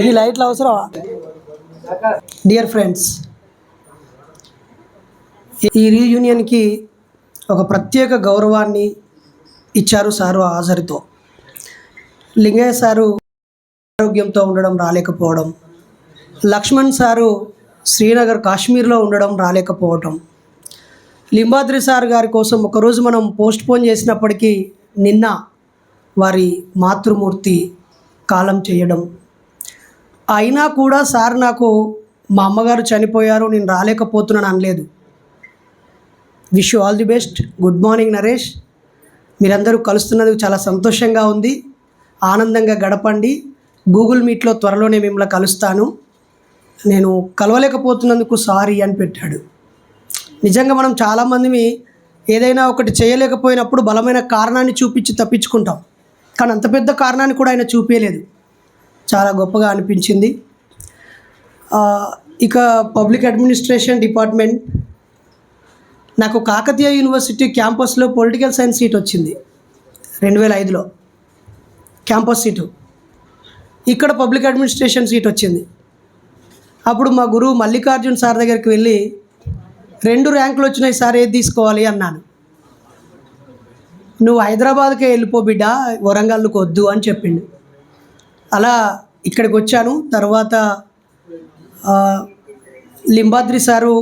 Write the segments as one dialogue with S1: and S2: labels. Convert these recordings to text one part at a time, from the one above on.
S1: ఈ లైట్లు అవసరమా? డియర్ ఫ్రెండ్స్ ఈ రీయూనియన్కి ఒక ప్రత్యేక గౌరవాన్ని ఇచ్చారు సారు హాజరుతో లింగయ్య సారు ఆరోగ్యంతో ఉండడం రాలేకపోవడం లక్ష్మణ్ సారు శ్రీనగర్ కాశ్మీర్లో ఉండడం రాలేకపోవటం. లింబాద్రి సార్ గారి కోసం ఒకరోజు మనం పోస్ట్ పోన్ చేసినప్పటికీ నిన్న వారి మాతృమూర్తి కాలం చేయడం. అయినా కూడా సార్ నాకు మా అమ్మగారు చనిపోయారు నేను రాలేకపోతున్నాను అనలేదు. Wish you all the best good morning Naresh మీరందరూ కలుస్తున్నందుకు చాలా సంతోషంగా ఉంది. ఆనందంగా గడపండి. గూగుల్ మీట్లో త్వరలోనే మిమ్మల్ని కలుస్తాను. నేను కలవలేకపోతున్నందుకు సారీ అని పెట్టాడు. నిజంగా మనం చాలామంది ఏదైనా ఒకటి చేయలేకపోయినప్పుడు బలమైన కారణాన్ని చూపించి తప్పించుకుంటాం. కానీ అంత పెద్ద కారణాన్ని కూడా ఆయన చూపించలేదు చాలా గొప్పగా అనిపించింది. ఇక పబ్లిక్ అడ్మినిస్ట్రేషన్ డిపార్ట్మెంట్ నాకు కాకతీయ యూనివర్సిటీ క్యాంపస్లో పొలిటికల్ సైన్స్ సీట్ వచ్చింది రెండు వేల ఐదులో. Campus seat. ఇక్కడ పబ్లిక్ అడ్మినిస్ట్రేషన్ సీట్ వచ్చింది. అప్పుడు మా గురువు మల్లికార్జున్ సార్ దగ్గరికి వెళ్ళి రెండు ర్యాంకులు వచ్చినాయి సార్ ఏది తీసుకోవాలి అన్నాను. నువ్వు హైదరాబాద్కే వెళ్ళిపో బిడ్డ వరంగల్కు వద్దు అని చెప్పిండు. అలా ఇక్కడికి వచ్చాను. తర్వాత లింబాద్రి సారు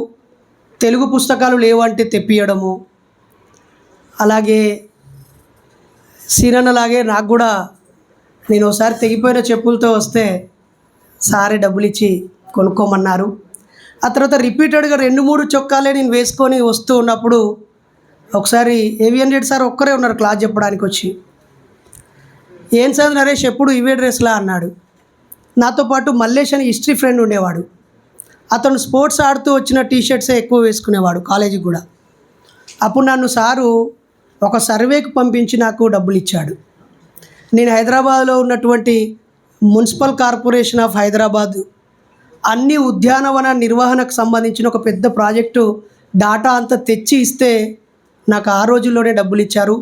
S1: తెలుగు పుస్తకాలు లేవంటే తెప్పియడము. అలాగే సీనన్నలాగే నాకు కూడా నేను ఒకసారి తెగిపోయిన చెప్పులతో వస్తే సారే డబ్బులు ఇచ్చి కొనుక్కోమన్నారు. ఆ తర్వాత రిపీటెడ్గా రెండు మూడు చొక్కాలే నేను వేసుకొని వస్తూ ఉన్నప్పుడు ఒకసారి ఏవిఎన్ రెడ్డి సార్ ఒక్కరే ఉన్నారు క్లాస్ చెప్పడానికి వచ్చి. ఏం సార్ నరేష్ ఎప్పుడు ఇవే డ్రెస్లా? అన్నాడు. నాతో పాటు మల్లేష్ అని హిస్టరీ ఫ్రెండ్ ఉండేవాడు. అతను స్పోర్ట్స్ ఆడుతూ వచ్చిన టీషర్ట్సే ఎక్కువ వేసుకునేవాడు కాలేజీకి కూడా. అప్పుడు నన్ను సారు ఒక సర్వేకి పంపించి నాకు డబ్బులు ఇచ్చాడు నేను హైదరాబాద్లో ఉన్నటువంటి మున్సిపల్ కార్పొరేషన్ ఆఫ్ హైదరాబాద్ అన్ని ఉద్యానవన నిర్వహణకు సంబంధించిన ఒక పెద్ద ప్రాజెక్టు డాటా అంతా తెచ్చి ఇస్తే నాకు ఆ రోజుల్లోనే డబ్బులు ఇచ్చారు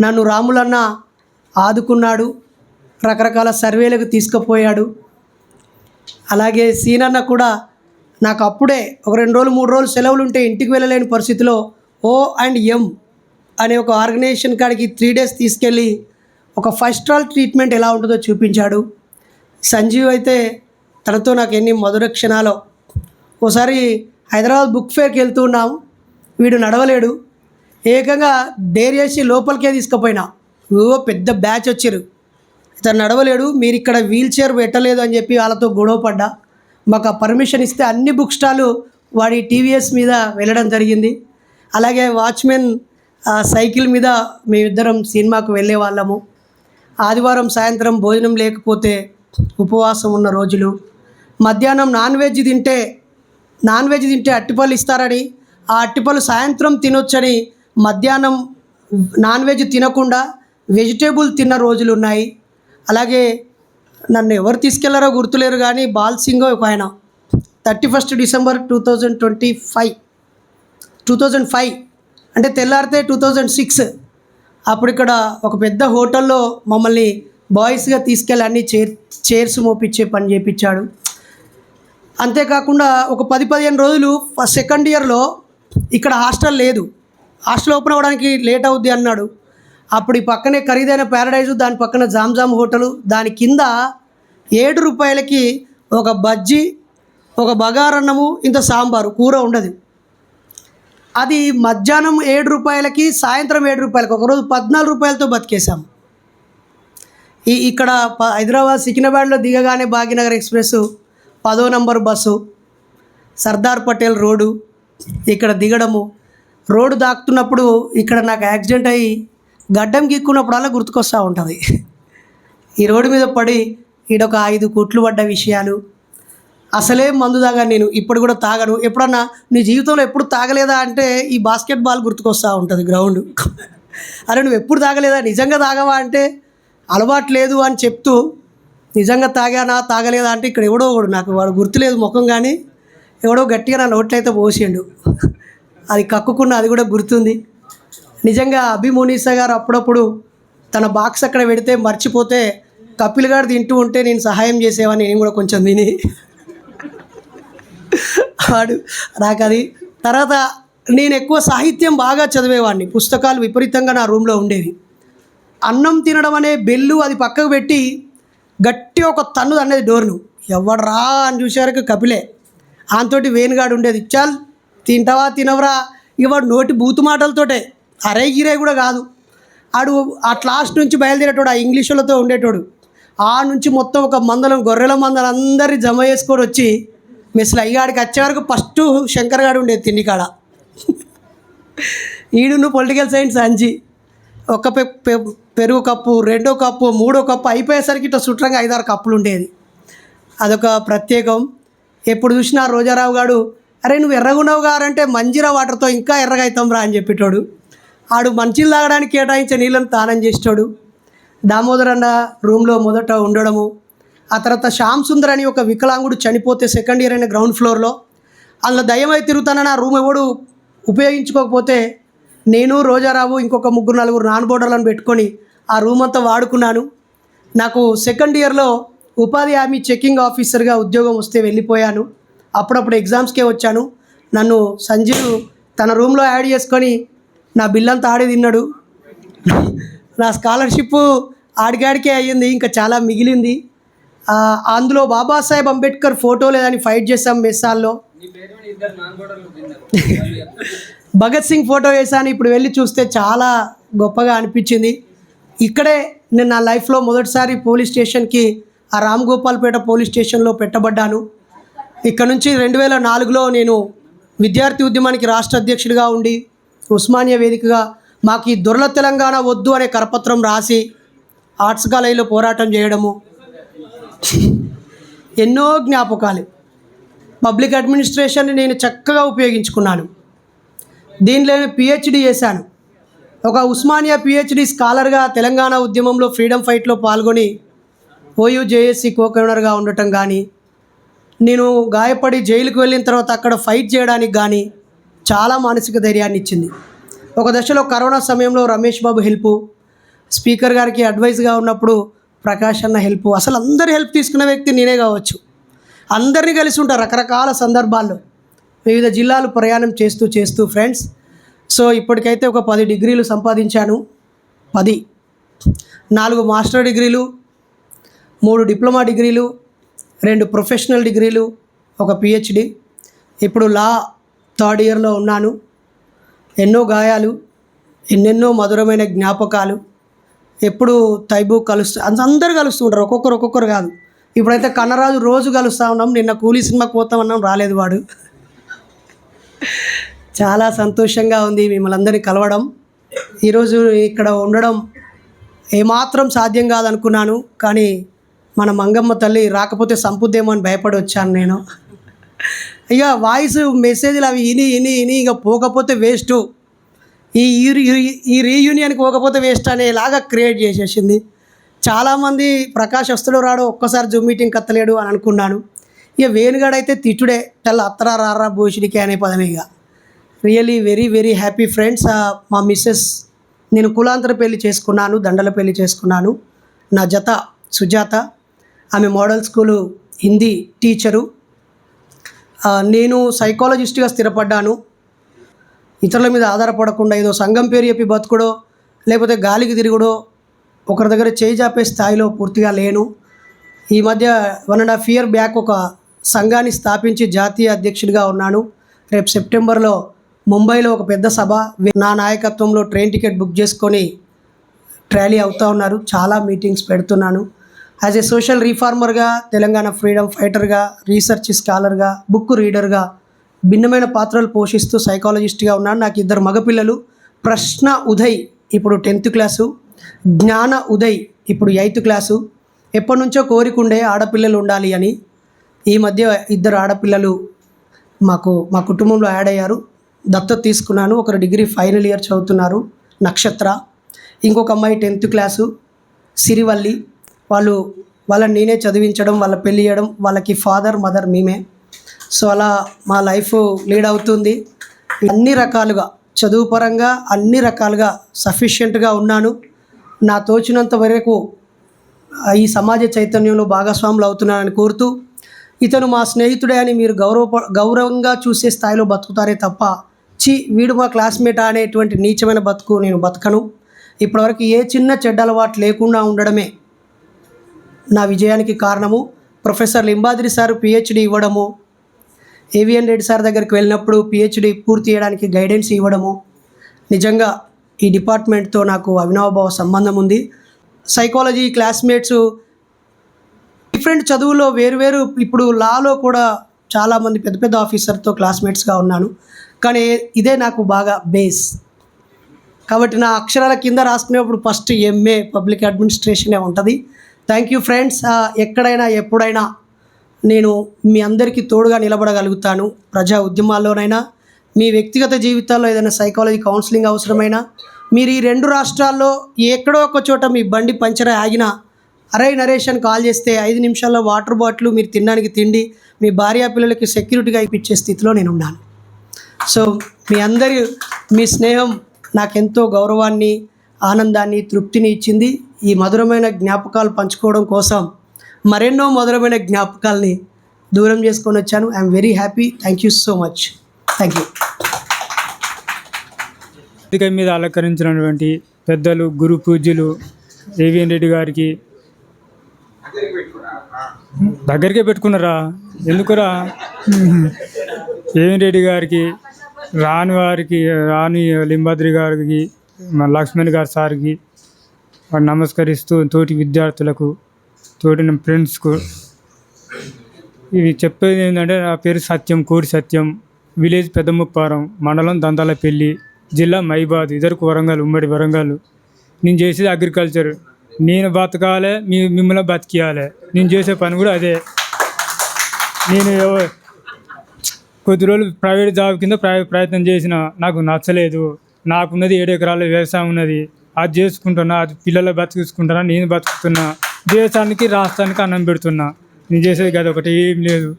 S1: నన్ను రాములన్న ఆదుకున్నాడు. రకరకాల సర్వేలకు తీసుకుపోయాడు. అలాగే సీనన్న కూడా నాకు అప్పుడే ఒక రెండు రోజులు మూడు రోజులు సెలవులు ఉంటే ఇంటికి వెళ్ళలేని పరిస్థితిలో ఓ అండ్ ఎం అనే ఒక ఆర్గనైజేషన్ కాడికి త్రీ డేస్ తీసుకెళ్ళి ఒక ఫస్ట్ ఆల్ ట్రీట్మెంట్ ఎలా ఉంటుందో చూపించాడు. సంజీవ్ అయితే తనతో నాకు ఎన్ని మధుర క్షణాలో. ఓసారి హైదరాబాద్ బుక్ ఫేర్కి వెళ్తూ ఉన్నాం. వీడు నడవలేడు. ఏకంగా డేరేసి లోపలికే తీసుకుపోయినా. ఓ పెద్ద బ్యాచ్ వచ్చారు. ఇతను నడవలేడు మీరు ఇక్కడ వీల్ చైర్ పెట్టలేదు అని చెప్పి వాళ్ళతో గొడవ పడ్డా. మాకు ఆ పర్మిషన్ ఇస్తే అన్ని బుక్ స్టాలు వాడి టీవీఎస్ మీద వెళ్ళడం జరిగింది. అలాగే వాచ్మెన్ సైకిల్ మీద మేమిద్దరం సినిమాకు వెళ్ళే వాళ్ళము. ఆదివారం సాయంత్రం భోజనం లేకపోతే ఉపవాసం ఉన్న రోజులు. మధ్యాహ్నం నాన్ వెజ్ తింటే నాన్ వెజ్ తింటే అట్టిపళ్ళు ఇస్తారని ఆ అట్టిపళ్ళు సాయంత్రం తినొచ్చని మధ్యాహ్నం నాన్ వెజ్ తినకుండా వెజిటేబుల్ తిన్న రోజులు ఉన్నాయి. అలాగే నన్ను ఎవరు తీసుకెళ్ళారో గుర్తులేరు కానీ బాల్ సింగ్ ఒక ఆయన. Thirty first December two thousand twenty five. Two thousand five. అంటే తెల్లారితే టూ థౌజండ్ సిక్స్. అప్పుడు ఇక్కడ ఒక పెద్ద హోటల్లో మమ్మల్ని బాయ్స్గా తీసుకెళ్ళి అన్ని చైర్ చైర్స్ మోపించే పని చేయించాడు అంతేకాకుండా ఒక పది పదిహేను రోజులు ఫస్ట్ సెకండ్ ఇయర్లో ఇక్కడ హాస్టల్ లేదు. హాస్టల్ ఓపెన్ అవ్వడానికి లేట్ అవుద్ది అన్నాడు. అప్పుడు ఈ పక్కనే ఖరీదైన ప్యారడైజు దాని పక్కన జామ్ జామ్ హోటలు దాని కింద ఏడు రూపాయలకి ఒక బజ్జీ ఒక బగారన్నము ఇంత సాంబారు కూర ఉండదు. అది మధ్యాహ్నం ఏడు రూపాయలకి సాయంత్రం ఏడు రూపాయలకి ఒకరోజు పద్నాలుగు రూపాయలతో బతికేశాం. ఈ ఇక్కడ ప హైదరాబాద్ సికింద్రాబాద్లో దిగగానే భాగ్యనగర్ ఎక్స్ప్రెస్ పదో number bus Sardar Patel road ఇక్కడ దిగడము రోడ్డు దాక్కుతున్నప్పుడు ఇక్కడ నాకు యాక్సిడెంట్ అయ్యి గడ్డం గీక్కున్నప్పుడల్లా గుర్తుకొస్తూ ఉంటుంది. ఈ రోడ్డు మీద పడి ఈడొక ఐదు కోట్లు పడ్డ విషయాలు. అసలే మందు తాగాను నేను ఇప్పుడు కూడా తాగను. ఎప్పుడన్నా నీ జీవితంలో ఎప్పుడు తాగలేదా అంటే ఈ బాస్కెట్బాల్ గుర్తుకొస్తూ ఉంటుంది గ్రౌండ్. అరే నువ్వు ఎప్పుడు తాగలేదా? నిజంగా తాగవా అంటే అలవాటు లేదు అని చెప్తూ నిజంగా తాగానా తాగలేదా అంటే ఇక్కడ ఎవడో ఒకడు నాకు వాడు గుర్తులేదు ముఖం కానీ ఎవడో గట్టిగా నా నోట్లయితే పోసిండు. అది కక్కుకున్న అది కూడా గుర్తుంది. నిజంగా అభిమోనీసా గారు అప్పుడప్పుడు తన బాక్స్ అక్కడ పెడితే మర్చిపోతే కపిల్ గారు తింటూ ఉంటే నేను సహాయం చేసేవాడిని నేను కూడా కొంచెం తిని వాడు నాకు అది తర్వాత నేను ఎక్కువ సాహిత్యం బాగా చదివేవాడిని పుస్తకాలు విపరీతంగా నా రూమ్లో ఉండేవి. అన్నం తినడం అనే బెల్లు అది పక్కకు పెట్టి గట్టి ఒక తన్ను అనేది డోర్ను. ఎవడరా అని చూసేవరకు కపిలే. ఆంతోటి వేణుగాడు ఉండేది చాలు తింటావా తినవరా? ఇక వాడు నోటి బూతు మాటలతోటే. అరే గిరే కూడా కాదు. ఆడు ఆ లాస్ట్ నుంచి బయలుదేరేటోడు ఆ ఇంగ్లీషులతో ఉండేటోడు. ఆ నుంచి మొత్తం ఒక మందలం గొర్రెల మందలు అందరి జమ చేసుకొని వచ్చి మిస్లు అయ్యాడికి వచ్చే వరకు ఫస్ట్ శంకర్ గాడు ఉండేది తిండికాడ ఈడును పొలిటికల్ సైన్స్ అంజి. ఒక పె పె- పెరుగు కప్పు రెండో కప్పు మూడో కప్పు అయిపోయేసరికి ఇట్లా సుట్రంగా ఐదారు కప్పులు ఉండేది. అదొక ప్రత్యేకం. ఎప్పుడు చూసినా రోజారావు గారు అరే నువ్వు ఎర్రగున్నావు గారంటే మంజీరా వాటర్తో ఇంకా ఎర్రగా అవుతాం రా అని చెప్పేటోడు. ఆడు మంచిలు తాగడానికి కేటాయించే నీళ్ళను తానం చేసేటోడు. దామోదర్ అన్న రూమ్లో మొదట ఉండడము. ఆ తర్వాత శ్యామ్ సుందర్ అని ఒక వికలాంగుడు చనిపోతే సెకండ్ ఇయర్ అయిన గ్రౌండ్ ఫ్లోర్లో. అందులో దయమై తిరుగుతానని ఆ రూమ్ ఎవడు ఉపయోగించుకోకపోతే నేను రోజారావు ఇంకొక ముగ్గురు నలుగురు నాన్ బోర్డర్లను పెట్టుకొని ఆ రూమ్ అంతా వాడుకున్నాను. నాకు సెకండ్ ఇయర్లో ఉపాధి హామీ చెకింగ్ ఆఫీసర్గా ఉద్యోగం వస్తే వెళ్ళిపోయాను. అప్పుడప్పుడు ఎగ్జామ్స్కే వచ్చాను. నన్ను సంజీవ్ తన రూమ్లో యాడ్ చేసుకొని నా బిల్లంతా ఆడి తిన్నాడు. నా స్కాలర్షిప్ ఆడిగాడికే అయ్యింది ఇంకా చాలా మిగిలింది. అందులో బాబాసాహెబ్ అంబేద్కర్ ఫోటో లేదని ఫైట్ చేశాం మెస్సాల్లో భగత్ సింగ్ ఫోటో వేసాను ఇప్పుడు వెళ్ళి చూస్తే చాలా గొప్పగా అనిపించింది. ఇక్కడే నేను నా లైఫ్లో మొదటిసారి పోలీస్ స్టేషన్కి ఆ రామ్ గోపాల్పేట పోలీస్ స్టేషన్లో పెట్టబడ్డాను. ఇక్కడ నుంచి రెండు వేల నాలుగులో నేను విద్యార్థి ఉద్యమానికి రాష్ట్ర అధ్యక్షుడిగా ఉండి ఉస్మానియా వేదికగా మాకు ఈ దొరల తెలంగాణ వద్దు అనే కరపత్రం రాసి ఆర్ట్స్ కాలేజీలో పోరాటం చేయడము ఎన్నో జ్ఞాపకాలు. పబ్లిక్ అడ్మినిస్ట్రేషన్ నేను చక్కగా ఉపయోగించుకున్నాను. దీనిలో పిహెచ్డి చేశాను. ఒక ఉస్మానియా పిహెచ్డి స్కాలర్గా తెలంగాణ ఉద్యమంలో ఫ్రీడమ్ ఫైట్లో పాల్గొని ఓయూ జేఏసీ కోకనర్గా ఉండటం కానీ నేను గాయపడి జైలుకు వెళ్ళిన తర్వాత అక్కడ ఫైట్ చేయడానికి కానీ చాలా మానసిక ధైర్యాన్ని ఇచ్చింది. ఒక దశలో కరోనా సమయంలో రమేష్ బాబు హెల్ప్ స్పీకర్ గారికి అడ్వైస్గా ఉన్నప్పుడు ప్రకాష్ అన్న హెల్ప్. అసలు అందరి హెల్ప్ తీసుకున్న వ్యక్తి నేనే కావచ్చు. అందరినీ కలిసి ఉంటారు రకరకాల సందర్భాల్లో. వివిధ జిల్లాలు ప్రయాణం చేస్తూ చేస్తూ ఫ్రెండ్స్ సో ఇప్పటికైతే ఒక పది డిగ్రీలు సంపాదించాను. పది. నాలుగు మాస్టర్ డిగ్రీలు మూడు డిప్లొమా డిగ్రీలు రెండు ప్రొఫెషనల్ డిగ్రీలు ఒక పిహెచ్డి ఇప్పుడు లా థర్డ్ ఇయర్లో ఉన్నాను. ఎన్నో గాయాలు ఎన్నెన్నో మధురమైన జ్ఞాపకాలు. ఎప్పుడు తైబు కలుస్తూ అందరూ కలుస్తూ ఉంటారు ఒక్కొక్కరు ఒక్కొక్కరు కాదు. ఇప్పుడైతే కన్నరాజు రోజు కలుస్తూ ఉన్నాం నిన్న కూలీ సినిమాకి పోతామన్నాం రాలేదు వాడు. చాలా సంతోషంగా ఉంది మిమ్మల్ని అందరినీ కలవడం. ఈరోజు ఇక్కడ ఉండడం ఏమాత్రం సాధ్యం కాదనుకున్నాను కానీ మన మంగమ్మ తల్లి రాకపోతే సంపుద్దేమో అని భయపడి వచ్చాను నేను. ఇక వాయిస్ మెసేజ్లు అవి ఇని ఇని ఇని ఇక పోకపోతే వేస్ట్. ఈ ఈ- ఈ రీయూనియన్కి పోకపోతే వేస్ట్ అనేలాగా క్రియేట్ చేసేసింది. చాలామంది ప్రకాష్ వస్తులు రాడు ఒక్కసారి జూమ్ మీటింగ్ కత్తలేడు అని అనుకున్నాను. ఇక వేణుగాడైతే తిట్టుడే తెల్ల అత్తరా రారా భూషుడికి అనే పదమే ఇక. Really very very happy friends మా మిస్సెస్ నేను కులాంతర పెళ్ళి చేసుకున్నాను దండల పెళ్ళి చేసుకున్నాను. నా జత సుజాత. ఆమె మోడల్ స్కూలు హిందీ టీచరు. నేను సైకాలజిస్ట్గా స్థిరపడ్డాను. ఇతరుల మీద ఆధారపడకుండా ఏదో సంఘం పేరు చెప్పి బతుకుడో లేకపోతే గాలికి తిరుగుడో ఒకరి దగ్గర చేయి చాపే స్థాయిలో పూర్తిగా లేను. ఈ మధ్య one and half year back ఒక సంఘాన్ని స్థాపించి జాతీయ అధ్యక్షుడిగా ఉన్నాను. రేపు సెప్టెంబర్లో ముంబైలో ఒక పెద్ద సభ నా నాయకత్వంలో ట్రైన్ టికెట్ బుక్ చేసుకొని ట్రాలీ అవుతూ ఉన్నారు. చాలా మీటింగ్స్ పెడుతున్నాను. యాజ్ ఏ సోషల్ రీఫార్మర్గా తెలంగాణ ఫ్రీడమ్ ఫైటర్గా రీసెర్చ్ స్కాలర్గా బుక్ రీడర్గా భిన్నమైన పాత్రలు పోషిస్తూ సైకాలజిస్ట్గా ఉన్నాను. నాకు ఇద్దరు మగపిల్లలు. ప్రశ్న ఉదయ్ ఇప్పుడు టెన్త్ క్లాసు జ్ఞాన ఉదయ్ ఇప్పుడు ఎయిత్ క్లాసు ఎప్పటి నుంచో కోరికుండే ఆడపిల్లలు ఉండాలి అని. ఈ మధ్య ఇద్దరు ఆడపిల్లలు మాకు మా కుటుంబంలో యాడ్ అయ్యారు. దత్తత తీసుకున్నాను. ఒకరు డిగ్రీ ఫైనల్ ఇయర్ చదువుతున్నారు. నక్షత్ర. ఇంకొక అమ్మాయి టెన్త్ క్లాసు సిరివల్లి. వాళ్ళు వాళ్ళని నేనే చదివించడం వాళ్ళ పెళ్ళి చేయడం వాళ్ళకి ఫాదర్ మదర్ మేమే. సో అలా మా లైఫ్ లీడ్ అవుతుంది. అన్ని రకాలుగా చదువు పరంగా అన్ని రకాలుగా సఫిషియెంట్గా ఉన్నాను. నా తోచినంత వరకు ఈ సమాజ చైతన్యంలో భాగస్వాములు అవుతున్నానని కోరుతూ ఇతను మా స్నేహితుడే అని మీరు గౌరవ గౌరవంగా చూసే స్థాయిలో బతుకుతారే తప్ప చి వీడు మా క్లాస్మేటా అనేటువంటి నీచమైన బతుకు నేను బతకను. ఇప్పటివరకు ఏ చిన్న చెడ్డ అలవాటు లేకుండా ఉండడమే నా విజయానికి కారణము. ప్రొఫెసర్ లింబాద్రి సార్ పిహెచ్డి ఇవ్వడము. ఏవిఎన్ రెడ్డి సార్ దగ్గరికి వెళ్ళినప్పుడు పిహెచ్డి పూర్తి చేయడానికి గైడెన్స్ ఇవ్వడము. నిజంగా ఈ డిపార్ట్మెంట్తో నాకు అవినావభావ సంబంధం ఉంది. సైకాలజీ క్లాస్మేట్స్ డిఫరెంట్ చదువులో వేరువేరు ఇప్పుడు లాలో కూడా చాలామంది పెద్ద పెద్ద ఆఫీసర్తో క్లాస్మేట్స్గా ఉన్నాను. కానీ ఇదే నాకు బాగా బేస్. కాబట్టి నా అక్షరాల కింద రాసుకునేప్పుడు ఫస్ట్ ఎంఏ పబ్లిక్ అడ్మినిస్ట్రేషనే ఉంటుంది. థ్యాంక్ యూ ఫ్రెండ్స్ ఎక్కడైనా ఎప్పుడైనా నేను మీ అందరికీ తోడుగా నిలబడగలుగుతాను. ప్రజా ఉద్యమాల్లోనైనా మీ వ్యక్తిగత జీవితాల్లో ఏదైనా సైకాలజీ కౌన్సిలింగ్ అవసరమైనా మీరు ఈ రెండు రాష్ట్రాల్లో ఎక్కడో ఒక చోట మీ బండి పంచర్ ఆగినా అరే నరేష్ అని కాల్ చేస్తే ఐదు నిమిషాల్లో వాటర్ బాటిల్ మీరు తినడానికి తిండి మీ భార్యా పిల్లలకి సెక్యూరిటీగా ఇప్పించే స్థితిలో నేను ఉన్నాను సో మీ అందరి మీ స్నేహం నాకెంతో గౌరవాన్ని ఆనందాన్ని తృప్తిని ఇచ్చింది. ఈ మధురమైన జ్ఞాపకాలు పంచుకోవడం కోసం మరెన్నో మధురమైన జ్ఞాపకాల్ని దూరం చేసుకొని వచ్చాను. I'm very happy thank you so much thank you
S2: వేదిక మీద అలంకరించినటువంటి పెద్దలు గురు పూజ్యులు ఏవిఎన్ రెడ్డి గారికి. దగ్గరికే పెట్టుకున్నారా? ఎందుకురా? ఏవిఎన్ రెడ్డి గారికి రాని వారికి రాణి లింబాద్రి గారికి లక్ష్మణ్ గారి సార్కి. వాడు నమస్కరిస్తూ తోటి విద్యార్థులకు తోటి నా ఫ్రెండ్స్కు ఇవి చెప్పేది ఏంటంటే నా పేరు సత్యం కోడి సత్యం. విలేజ్ పెద్దముప్పారం మండలం దందాలపల్లి జిల్లా మైబాద్ ఇద్దరు వరంగల్ ఉమ్మడి వరంగల్. నేను చేసేది అగ్రికల్చర్. నేను బతకాలి మీ మిమ్మల్ని బతికియాలి. నేను చేసే పని కూడా అదే. నేను కొద్ది రోజులు ప్రైవేట్ జాబ్ కింద ప్రయత్నం చేసిన నాకు నచ్చలేదు. నాకున్నది ఏడు ఎకరాల వ్యవసాయం ఉన్నది. అది చేసుకుంటున్నా అది పిల్లల బతికించుకుంటున్నా నేను బతుకుతున్నా దేశానికి రాష్ట్రానికి అన్నం పెడుతున్నా. నేను చేసేది కదా ఒకటి ఏం లేదు.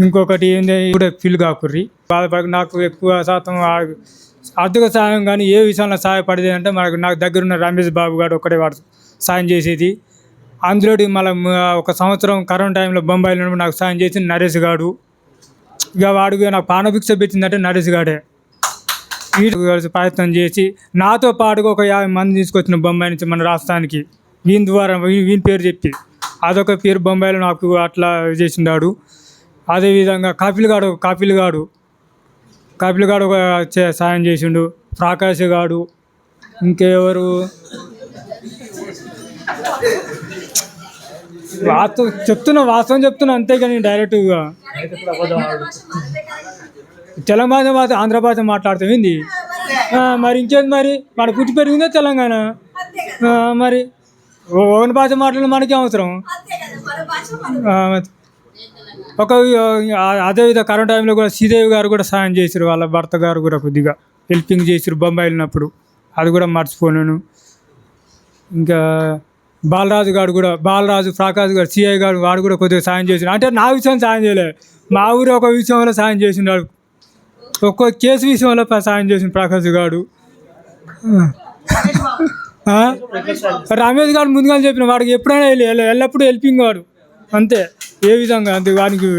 S2: ఇంకొకటి ఏంది కూడా ఫీల్ కాకుర్రి. బాధపడి నాకు ఎక్కువ శాతం ఆర్థిక సాయం కానీ ఏ విషయంలో సహాయపడేది అంటే మనకు నాకు దగ్గర ఉన్న రమేష్ బాబు గారు ఒకటే వాడు సాయం చేసేది. అందులో మళ్ళీ ఒక సంవత్సరం కరోనా టైంలో బొంబాయిలో నాకు సాయం చేసింది నరేష్ గారు ఇక వాడికి నాకు పానభిక్ష పెట్టిందంటే నరేష్ గాడే. వీడు కలిసి ప్రయత్నం చేసి నాతో పాటుగా ఒక యాభై మంది తీసుకొచ్చిన బొంబాయి నుంచి మన రాష్ట్రానికి. వీని ద్వారా వీని పేరు చెప్పి. అదొక పేరు బొంబాయిలో నాకు అట్లా చేసిండాడు. అదేవిధంగా కపిల్ గాడు కపిల్ ఒక చే- సాయం చేసిండు. ప్రాకాష్ గాడు. ఇంకెవరు? వాస్తవం చెప్తున్నా వాస్తవం చెప్తున్నా అంతేగాని డైరెక్ట్గా తెలంగాణ భాష ఆంధ్ర భాష మాట్లాడతాం ఏంది? మరి ఇంకేంది మరి? మన పుట్టి పెరిగిందే తెలంగాణ? మరి ఓన్ భాష మాట్లాడిన మనకి అవసరం. ఒక అదేవిధంగా కరోనా టైంలో కూడా శ్రీదేవి గారు కూడా సాయం చేశారు. వాళ్ళ భర్త గారు కూడా కొద్దిగా హెల్పింగ్ చేసారు బొంబాయి వెళ్ళినప్పుడు. అది కూడా మర్చిపోయాను ఇంకా బాలరాజు గారు కూడా బాలరాజు ప్రకాష్ గారు సిఐ గారు వాడు కూడా కొద్దిగా సాయం చేసిన అంటే నా విషయం సాయం చేయలే. మా ఊరు ఒక విషయంలో సాయం చేసినాడు ఒక్కో కేసు విషయంలో సాయం చేసిన ప్రకాష్ గారు రమేష్ గారు ముందుగా చెప్పిన వాడికి ఎప్పుడైనా వెళ్ళి ఎల్లప్పుడూ హెల్పింగ్ వాడు. అంతే. ఏ విధంగా? అంతే. వానికి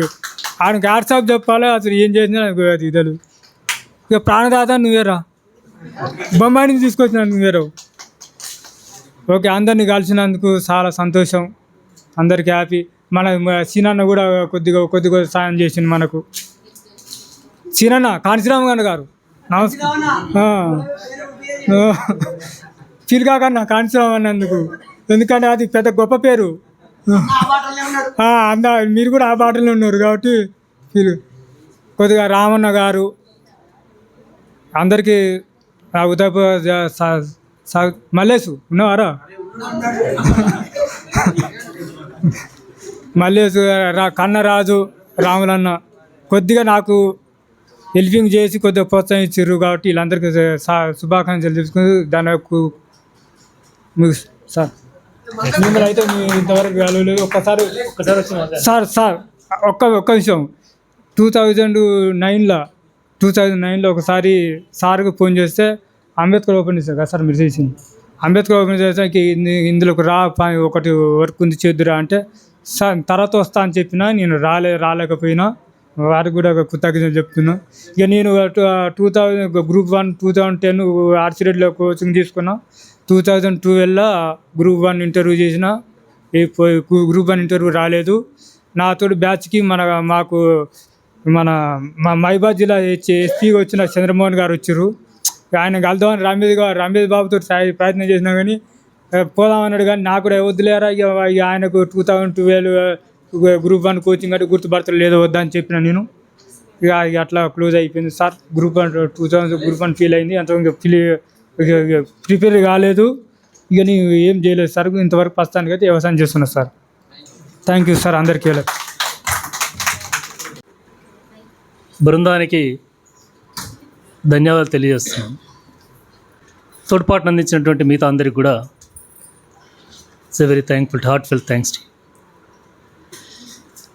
S2: ఆయనకి వాట్సాప్ చెప్పాలి? అసలు ఏం చేసినా నాకు అది తెలియదు ఇక ప్రాణదాత నువ్వేరా బొమ్మాయి నుంచి తీసుకొచ్చినా నువ్వేరావు ఓకే అందరినీ కలిసినందుకు చాలా సంతోషం. అందరికి హ్యాపీ. మన సీనన్న కూడా కొద్దిగా కొద్దిగా సాయం చేసింది మనకు. సీనన్న కాంచీరామ్ గారు. గారు నమస్కారం ఫీల్ కాకన్నా కాంచీరామ్ అన్నందుకు. ఎందుకంటే అది పెద్ద గొప్ప పేరు. అంద మీరు కూడా ఆ బాటలో ఉన్నారు కాబట్టి ఫీల్. కొద్దిగా రామన్న గారు. అందరికీ ఆ ఉదయప మల్లేసు ఉన్నవారా? మల్లేసు కన్నరాజు రాములన్న. కొద్దిగా నాకు హెల్పింగ్ చేసి కొద్దిగా ప్రోత్సహించారు కాబట్టి వీళ్ళందరికీ శుభాకాంక్షలు తెలుసుకుని దాని యొక్క సార్. మిమ్మల్ని అయితే ఇంతవరకు కలవలేదు ఒక్కసారి ఒక్కసారి సార్ సార్ ఒక్క ఒక్క విషయం టూ థౌజండ్ నైన్లో టూ థౌజండ్ నైన్లో ఒకసారి సార్కి ఫోన్ చేస్తే అంబేద్కర్ ఓపెన్ చేశారు కదా సార్ మీరు చేసింది. అంబేద్కర్ ఆర్గనైజేషన్కి ఇందు- ఇందులోకి రా ఒకటి వర్క్ ఉంది చేద్దురా అంటే స- తర్వాత వస్తా అని చెప్పినా నేను రాలే రాలేకపోయినా వారికి కూడా కృతజ్ఞత చెప్తున్నా. ఇక నేను two thousand group one two thousand ten ఆర్చిరెడ్లో coaching తీసుకున్నా. టూ థౌజండ్ ట్వెల్వ్లో గ్రూప్ వన్ ఇంటర్వ్యూ చేసిన పోయి- గ్రూప్ వన్ ఇంటర్వ్యూ రాలేదు. నాతో బ్యాచ్కి మన మాకు మన మా మహిబాద్ జిల్లా ఎస్పీ వచ్చిన చంద్రమోహన్ గారు వచ్చారు. ఆయన కలుద్దామని రమేష్ గారు రమేష్ బాబుతో ప్రయత్నం చేసినా కానీ పోదామన్నాడు కానీ నాకు కూడా వద్దులేరా ఇక ఇక ఆయనకు two thousand twelve group one coaching అంటే గుర్తుపడతారు లేదో వద్దని చెప్పిన నేను. ఇక ఇక అట్లా క్లోజ్ అయిపోయింది sir. Group one two thousand group one feel అయింది. అంత ప్రిపేర్ కాలేదు. ఇక నేను ఏం చేయలేదు సార్. ఇంతవరకు ప్రస్తుతానికి అయితే వ్యవసాయం చేస్తున్నా సార్. థ్యాంక్ యూ సార్ అందరికీ
S3: బృందానికి ధన్యవాదాలు తెలియజేస్తున్నాను తోడ్పాటును అందించినటువంటి మిగతా అందరికి కూడా it's very thankful heartfelt thanks tea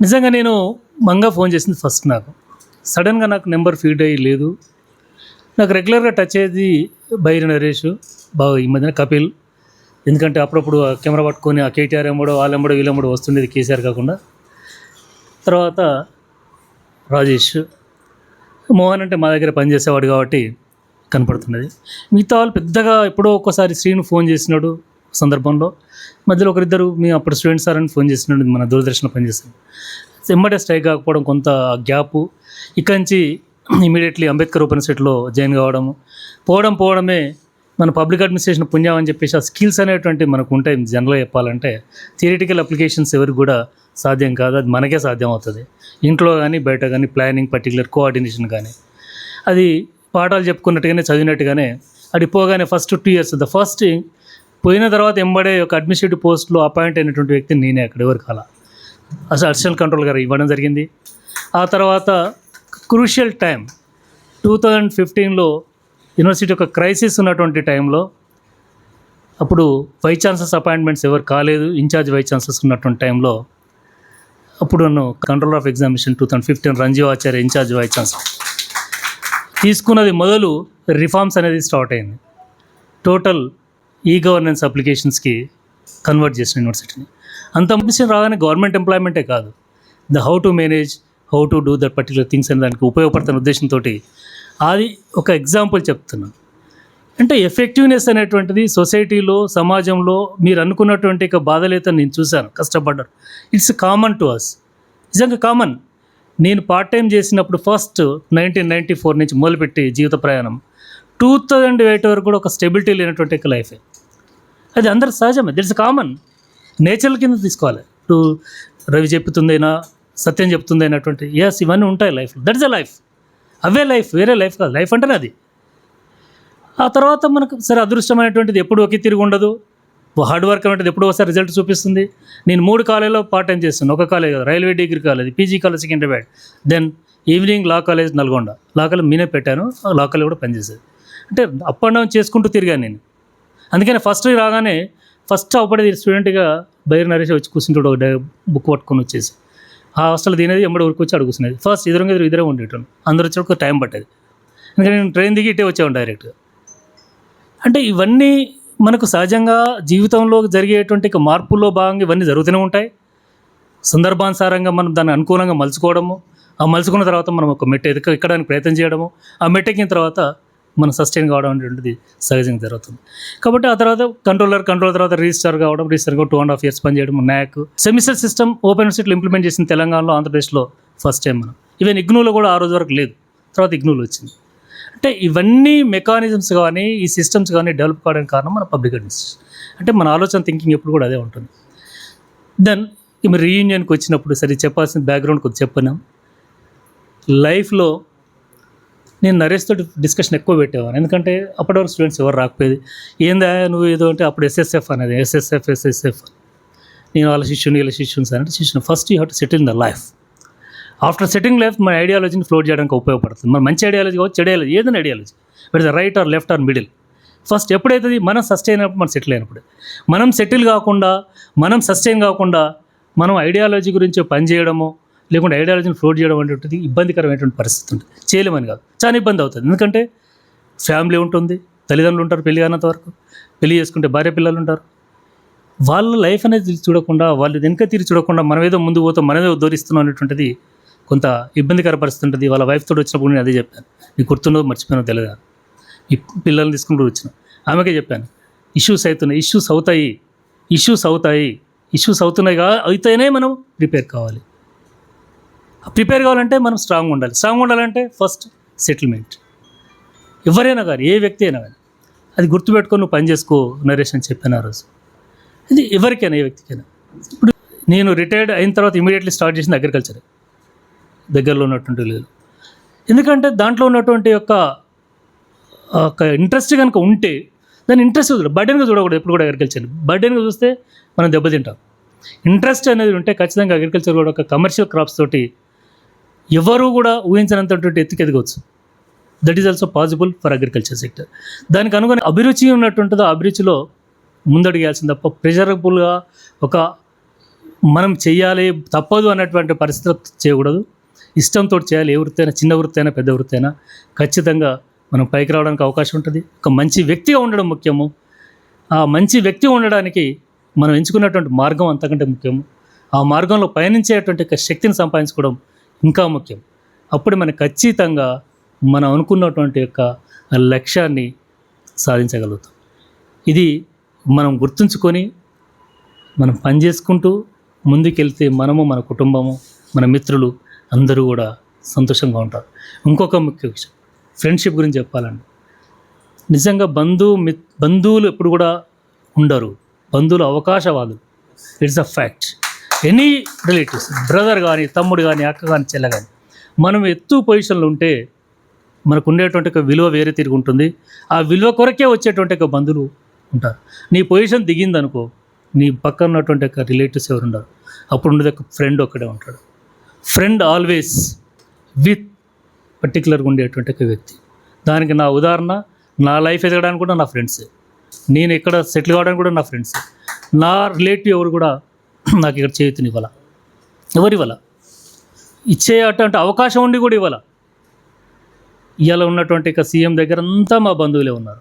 S3: నిజంగా నేను మంగా ఫోన్ చేసింది ఫస్ట్ నాకు. సడన్గా నాకు నెంబర్ ఫీడ్ అయ్యి లేదు. నాకు రెగ్యులర్గా టచ్ అయ్యేది బైరి నరేష్ బాగా ఈ మధ్యన కపిల్. ఎందుకంటే అప్పుడప్పుడు ఆ కెమెరా పట్టుకొని ఆ కేటీఆర్ ఎంబడో వాళ్ళెంబడో వీళ్ళెంబడో వస్తుండేది కేసీఆర్ కాకుండా. తర్వాత రాజేష్. మోహన్ అంటే మా దగ్గర పనిచేసేవాడు కాబట్టి కనపడుతున్నది. మిగతా వాళ్ళు పెద్దగా ఎప్పుడో ఒక్కసారి శ్రీను ఫోన్ చేసినాడు. సందర్భంలో మధ్యలో ఒకరిద్దరు మీ అప్పుడు స్టూడెంట్ సార్ అని ఫోన్ చేసినాడు మన దూరదర్శన్లో పనిచేసాం ఎమ్మటే స్ట్రైక్ కాకపోవడం కొంత గ్యాపు. ఇక్కడి నుంచి ఇమీడియట్లీ అంబేద్కర్ ఓపెన్ సెట్లో జాయిన్ కావడము పోవడం పోవడమే మన పబ్లిక్ అడ్మినిస్ట్రేషన్ పుణ్యం అని చెప్పేసి ఆ స్కిల్స్ అనేటువంటి మనకు ఉంటాయి. జనరల్గా చెప్పాలంటే థియరిటికల్ అప్లికేషన్స్ ఎవరికి కూడా సాధ్యం కాదు. అది మనకే సాధ్యం అవుతుంది. ఇంట్లో కానీ బయట కానీ ప్లానింగ్ పర్టికులర్ కోఆర్డినేషన్ కానీ. అది పాఠాలు చెప్పుకున్నట్టుగానే చదివినట్టుగానే అది పోగానే first two years the first పోయిన తర్వాత ఎంబడే ఒక అడ్మినిస్ట్రేటివ్ పోస్ట్లో అపాయింట్ అయినటువంటి వ్యక్తిని నేనే అక్కడ ఎవరు కాల. అసలు అడిషనల్ కంట్రోల్ గారు ఇవ్వడం జరిగింది. ఆ తర్వాత క్రూషియల్ టైం టూ థౌజండ్ ఫిఫ్టీన్లో యూనివర్సిటీ ఒక క్రైసిస్ ఉన్నటువంటి టైంలో అప్పుడు వైస్ ఛాన్సలర్స్ అపాయింట్మెంట్స్ ఎవరు కాలేదు ఇన్ఛార్జ్ వైస్ ఛాన్సలర్స్ ఉన్నటువంటి టైంలో అప్పుడు నన్ను control of examination two thousand fifteen Ranjeev Acharya in charge vice chancellor తీసుకున్నది మొదలు రిఫార్మ్స్ అనేది స్టార్ట్ అయింది. టోటల్ ఈ గవర్నెన్స్ అప్లికేషన్స్కి కన్వర్ట్ చేసిన యూనివర్సిటీని అంత మిషన్ రాగానే గవర్నమెంట్ ఎంప్లాయ్మెంటే కాదు. The how to manage how to do that particular things అనే దానికి ఉపయోగపడుతున్న ఉద్దేశంతో అది ఒక ఎగ్జాంపుల్ చెప్తున్నాను అంటే ఎఫెక్టివ్నెస్ అనేటువంటిది సొసైటీలో సమాజంలో మీరు అనుకున్నటువంటి ఒక బాధలైతే నేను చూశాను కష్టపడ్డారు ఇట్స్ కామన్ టు అస్ నిజంగా కామన్ నేను పార్ట్ టైం చేసినప్పుడు ఫస్ట్ నైన్టీన్ నైంటీ ఫోర్ నుంచి మొదలుపెట్టి జీవిత ప్రయాణం టూ థౌజండ్ ఎయిట్ వరకు కూడా ఒక స్టెబిలిటీ లేనటువంటి ఒక లైఫే అది అందరు సహజమే. దిట్స్ కామన్ నేచర్ కింద తీసుకోవాలి. ఇప్పుడు రవి చెప్తుందైనా సత్యం చెప్తుందైనటువంటి ఎస్ ఇవన్నీ ఉంటాయి లైఫ్ దట్స్ అ లైఫ్ అవే లైఫ్ వేరే లైఫ్ కాదు. లైఫ్ అంటేనే అది. ఆ తర్వాత మనకు సరే అదృష్టమైనటువంటిది ఎప్పుడు ఒకే తిరిగి ఉండదు. హార్డ్ వర్క్ అనేటువంటిది ఎప్పుడు ఒకసారి రిజల్ట్ చూపిస్తుంది. నేను మూడు కాలేజ్లో పార్ట్ టైం చేస్తాను. ఒక college railway degree college PG college Secunderabad then evening law college Nalgonda. Law college మీనే పెట్టాను. లా కాలేజ్ కూడా పనిచేసేది. అంటే అప్ అండ్ డౌన్ చేసుకుంటూ తిరిగాను నేను. అందుకని ఫస్ట్ రాగానే ఫస్ట్ అప్పుడే స్టూడెంట్గా బైర్ నరేష్ వచ్చి కూర్చుంటాడు ఒక బుక్ పట్టుకొని వచ్చేసి. ఆ హాస్టల్ తినేది ఎంబడి ఊరికి వచ్చి అడుగుతున్నది. ఫస్ట్ ఎదురుగా ఎదురు ఇద్దరే ఉండేటాను అందరు వచ్చేటప్పుడు టైం పట్టేది. అందుకని నేను ట్రైన్ దిగి ఇటే వచ్చాను డైరెక్ట్గా అంటే ఇవన్నీ మనకు సహజంగా జీవితంలో జరిగేటువంటి మార్పుల్లో భాగంగా ఇవన్నీ జరుగుతూనే ఉంటాయి. సందర్భానుసారంగా మనం దాన్ని అనుకూలంగా మలుచుకోవడము ఆ మలుచుకున్న తర్వాత మనం ఒక మెట్టు ఎక్క ఎక్కడానికి ప్రయత్నం చేయడము ఆ మెట్టు ఎక్కిన తర్వాత మనం సస్టైన్ కావడం అనేటువంటిది సహజంగా జరుగుతుంది. కాబట్టి ఆ తర్వాత కంట్రోలర్ కంట్రోల్ తర్వాత రిజిస్టర్ కావడం register two and half years పనిచేయడం న్యాక్ సెమిస్టర్ సిస్టమ్ ఓపెన్ సీట్లు ఇంప్లిమెంట్ చేసిన తెలంగాణలో ఆంధ్రప్రదేశ్లో ఫస్ట్ టైం మనం. ఈవెన్ ఇగ్నూలో కూడా ఆ రోజు వరకు లేదు. తర్వాత ఇగ్నూలు వచ్చింది. అంటే ఇవన్నీ మెకానిజమ్స్ కానీ ఈ సిస్టమ్స్ కానీ డెవలప్ కావడానికి కారణం మన పబ్లిక్ అడ్మినిస్ట్రేషన్ అంటే మన ఆలోచన థింకింగ్ ఎప్పుడు కూడా అదే ఉంటుంది. దెన్ మీరు రీయూనియన్కి వచ్చినప్పుడు సరే చెప్పాల్సిన బ్యాక్గ్రౌండ్ కొద్ది చెప్పినాం. లైఫ్లో నేను నరేష్ తోటి డిస్కషన్ ఎక్కువ పెట్టేవాను ఎందుకంటే అప్పటి వరకు స్టూడెంట్స్ ఎవరు రాకపోయేది. ఏందా నువ్వు ఏదో అంటే అప్పుడు ఎస్ఎస్ఎఫ్ అనేది ఎస్ఎస్ఎఫ్ ఎస్ఎస్ఎఫ్ నేను వాళ్ళ శిష్యుని వీళ్ళ శిష్యుని సార్ అంటే శిష్యుని. First you have to settle in the life after setting life మన ఐడియాలజీని ఫ్లోట్ చేయడానికి ఉపయోగపడుతుంది. మన మంచి ఐడియాలజీ కావచ్చు చెడు ఐడియాలజీ ఏదైనా ideology but right or left or middle first ఎప్పుడైతే మనం సస్టైన్ అయినప్పుడు మనం సెటిల్ అయినప్పుడు. మనం సెటిల్ కాకుండా మనం సస్టైన్ కాకుండా మనం ఐడియాలజీ గురించి పనిచేయడము లేకుంటే ఐడియాలజీని ఫ్లోట్ చేయడం అనేటువంటిది ఇబ్బందికరమైనటువంటి పరిస్థితి ఉంటుంది. చేయలేమని కాదు. చాలా ఇబ్బంది అవుతుంది. ఎందుకంటే ఫ్యామిలీ ఉంటుంది తల్లిదండ్రులు ఉంటారు పెళ్ళి కానంత వరకు. పెళ్ళి చేసుకుంటే భార్య పిల్లలు ఉంటారు. వాళ్ళ లైఫ్ అనేది చూడకుండా వాళ్ళు వెనక తీరి చూడకుండా మనం ఏదో ముందు పోతాం మనమేదో ఉద్ధరిస్తున్నాం అనేటువంటిది కొంత ఇబ్బందికర పరిస్థితి ఉంటుంది. వాళ్ళ వైఫ్ తోటి వచ్చినప్పుడు నేను అదే చెప్పాను. నీకు గుర్తుండో మర్చిపోయినా తెలియదు ఈ పిల్లల్ని తీసుకుంటూ వచ్చిన ఆమెకే చెప్పాను. ఇష్యూస్ అవుతున్నాయి ఇష్యూస్ అవుతాయి ఇష్యూస్ అవుతాయి ఇష్యూస్ అవుతున్నాయి కా అయితేనే మనం ప్రిపేర్ కావాలి. ప్రిపేర్ కావాలంటే మనం స్ట్రాంగ్ ఉండాలి. స్ట్రాంగ్ ఉండాలంటే ఫస్ట్ సెటిల్మెంట్. ఎవరైనా కానీ ఏ వ్యక్తి అయినా కానీ అది గుర్తుపెట్టుకొని నువ్వు పని చేసుకో నరేష్ అని చెప్పాను ఆ రోజు. ఇది ఎవరికైనా ఏ వ్యక్తికైనా. ఇప్పుడు నేను రిటైర్డ్ అయిన తర్వాత ఇమీడియట్లీ స్టార్ట్ చేసింది అగ్రికల్చర్ దగ్గరలో ఉన్నటువంటి లేదు. ఎందుకంటే దాంట్లో ఉన్నటువంటి యొక్క ఒక ఇంట్రెస్ట్ కనుక ఉంటే దాని ఇంట్రెస్ట్ చూడాలి. బర్డెన్గా చూడకూడదు ఎప్పుడు కూడా అగ్రికల్చర్ బర్డెన్గా చూస్తే మనం దెబ్బతింటాం. ఇంట్రెస్ట్ అనేది ఉంటే ఖచ్చితంగా అగ్రికల్చర్ కూడా ఒక కమర్షియల్ క్రాప్స్ తోటి ఎవరు కూడా ఊహించినంతటువంటి ఎత్తుకు ఎదగవచ్చు. That is also possible for agriculture sector దానికి అనుగుణ అభిరుచి ఉన్నటువంటిదో అభిరుచిలో ముందడిగేయాల్సింది తప్ప ప్రెజరబుల్గా ఒక మనం చేయాలి తప్పదు అన్నటువంటి పరిస్థితి చేయకూడదు. ఇష్టంతో చేయాలి ఏ వృత్తి అయినా చిన్న వృత్తి అయినా పెద్ద వృత్తి అయినా ఖచ్చితంగా మనం పైకి రావడానికి అవకాశం ఉంటుంది. ఒక మంచి వ్యక్తిగా ఉండడం ముఖ్యము. ఆ మంచి వ్యక్తి ఉండడానికి మనం ఎంచుకున్నటువంటి మార్గం అంతకంటే ముఖ్యము. ఆ మార్గంలో పయనించేటువంటి శక్తిని సంపాదించుకోవడం ఇంకా ముఖ్యం. అప్పుడు మనం ఖచ్చితంగా మనం అనుకున్నటువంటి యొక్క లక్ష్యాన్ని సాధించగలుగుతాం. ఇది మనం గుర్తుంచుకొని మనం పని చేసుకుంటూ ముందుకెళ్తే మనము మన కుటుంబము మన మిత్రులు అందరూ కూడా సంతోషంగా ఉంటారు. ఇంకొక ముఖ్య విషయం ఫ్రెండ్షిప్ గురించి చెప్పాలండి. నిజంగా బంధువు మి బంధువులు ఎప్పుడు కూడా ఉండరు. బంధువులు అవకాశవాదులు. It's a fact. Any relatives brother కానీ తమ్ముడు కానీ అక్క కానీ చెల్ల కానీ మనం ఎత్తు పొజిషన్లో ఉంటే మనకు ఉండేటువంటి ఒక విలువ వేరే తిరిగి ఉంటుంది. ఆ విలువ కొరకే వచ్చేటువంటి ఒక బంధువులు ఉంటారు. నీ పొజిషన్ దిగిందనుకో నీ పక్కన ఉన్నటువంటి ఒక రిలేటివ్స్ ఎవరు ఉండరు అప్పుడు ఉండేది ఒక ఫ్రెండ్ ఒక్కడే ఉంటాడు. ఫ్రెండ్ ఆల్వేస్ విత్ పర్టికులర్గా ఉండేటువంటి ఒక వ్యక్తి. దానికి నా ఉదాహరణ నా లైఫ్ ఎదగడానికి కూడా నా ఫ్రెండ్సే. నేను ఎక్కడ సెటిల్ కావడానికి కూడా నా ఫ్రెండ్సే. నా రిలేటివ్ ఎవరు కూడా నాకు ఇక్కడ చేతినివ్వాల ఎవరు ఇవ్వాల? ఇచ్చే అటువంటి అవకాశం ఉండి కూడా ఇవ్వాల. ఇవాళ ఉన్నటువంటి ఇక సీఎం దగ్గర అంతా మా బంధువులే ఉన్నారు.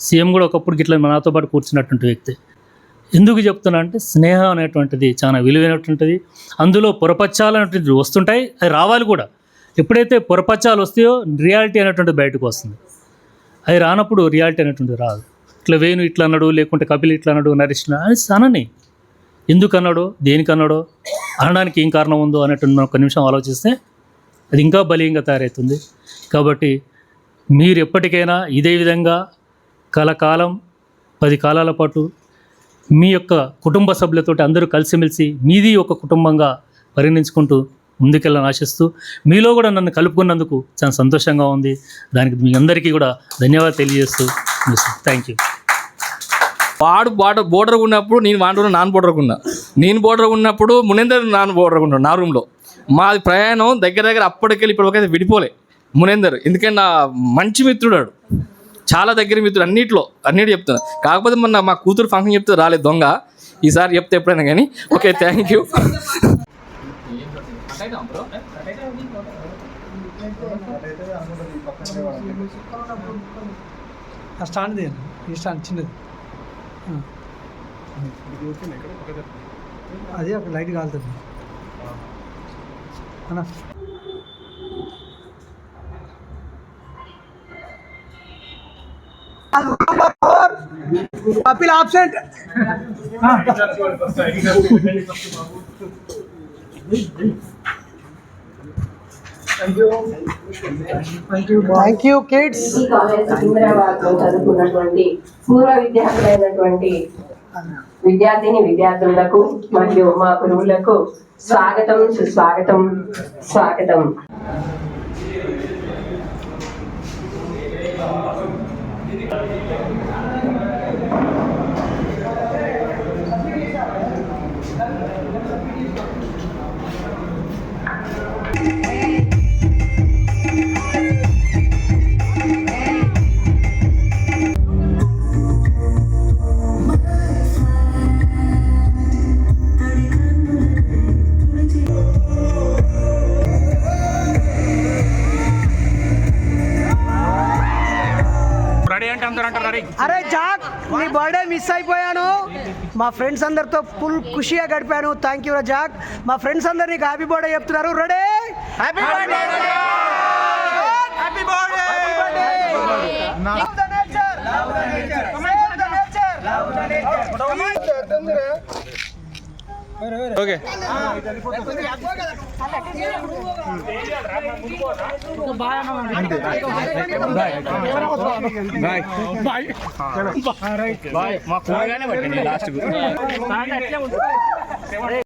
S3: సీఎం కూడా ఒకప్పుడు గిట్ల నాతో పాటు కూర్చున్నటువంటి వ్యక్తి. ఎందుకు చెప్తున్నా అంటే స్నేహం అనేటువంటిది చాలా విలువైనటువంటిది. అందులో పొరపచ్చాలు అనేటువంటివి వస్తుంటాయి అవి రావాలి కూడా. ఎప్పుడైతే పొరపచ్చాలు వస్తాయో రియాలిటీ అనేటువంటిది బయటకు వస్తుంది. అవి రానప్పుడు రియాలిటీ అనేటువంటిది రాదు. ఇట్లా వేణు ఇట్లా అన్నాడు లేకుంటే కపిల్ ఇట్లా అన్నాడు నరేష్ అని అనని. ఎందుకన్నాడో? దేనికన్నాడో? అనడానికి ఏం కారణం ఉందో అన్నట్టు ఒక నిమిషం ఆలోచిస్తే అది ఇంకా బలీయంగా తయారవుతుంది. కాబట్టి మీరు ఎప్పటికైనా ఇదే విధంగా కలకాలం పది కాలాల పాటు మీ యొక్క కుటుంబ సభ్యులతోటి అందరూ కలిసిమెలిసి మీది ఒక కుటుంబంగా పరిగణించుకుంటూ ముందుకెళ్ళని ఆశిస్తూ మీలో కూడా నన్ను కలుపుకున్నందుకు చాలా సంతోషంగా ఉంది. దానికి మీ అందరికీ కూడా ధన్యవాదాలు తెలియజేస్తూ థ్యాంక్ యూ
S4: వాడు బార్డర్ బోర్డర్ ఉన్నప్పుడు నేను వాడు నాన్ బోర్డర్ ఉన్నా నేను బోర్డర్ ఉన్నప్పుడు మునేందర్ నాన్ బోర్డర్ ఉన్నాడు నా రూమ్లో. మాది ప్రయాణం దగ్గర దగ్గర అప్పటికెళ్ళి ఇప్పటికైతే విడిపోలే మునేందర్. ఎందుకంటే నా మంచి మిత్రుడాడు చాలా దగ్గర మిత్రుడు అన్నిట్లో అన్నిటి చెప్తాను కాకపోతే మొన్న మా కూతురు ఫంక్షన్ చెప్తే రాలేదు దొంగ. ఈసారి చెప్తే ఎప్పుడైనా కానీ. ఓకే థ్యాంక్ యూ
S5: స్టాండ్ ఈ స్టాండ్ చిన్నది. అది ఒక లైట్ కాలుతుంది అన్న
S1: Kapil absent thank you kids
S6: ఈ కాలేజ్ సికింద్రాబాద్లో చదువుకున్నటువంటి పూర్వ విద్యార్థులైనటువంటి విద్యార్థిని విద్యార్థులకు మరియు మా గురువులకు స్వాగతం సుస్వాగతం స్వాగతం.
S1: మిస్ అయిపోయాను. మా ఫ్రెండ్స్ అందరితో ఫుల్ ఖుషిగా గడిపాను. థ్యాంక్ యూ రజాక్ మా ఫ్రెండ్స్ అందరు నీకు హ్యాపీ బర్త్డే చెప్తున్నారు. Ready happy birthday happy birthday
S7: okay.
S4: మా కూరగానే పట్టింది లాస్ట్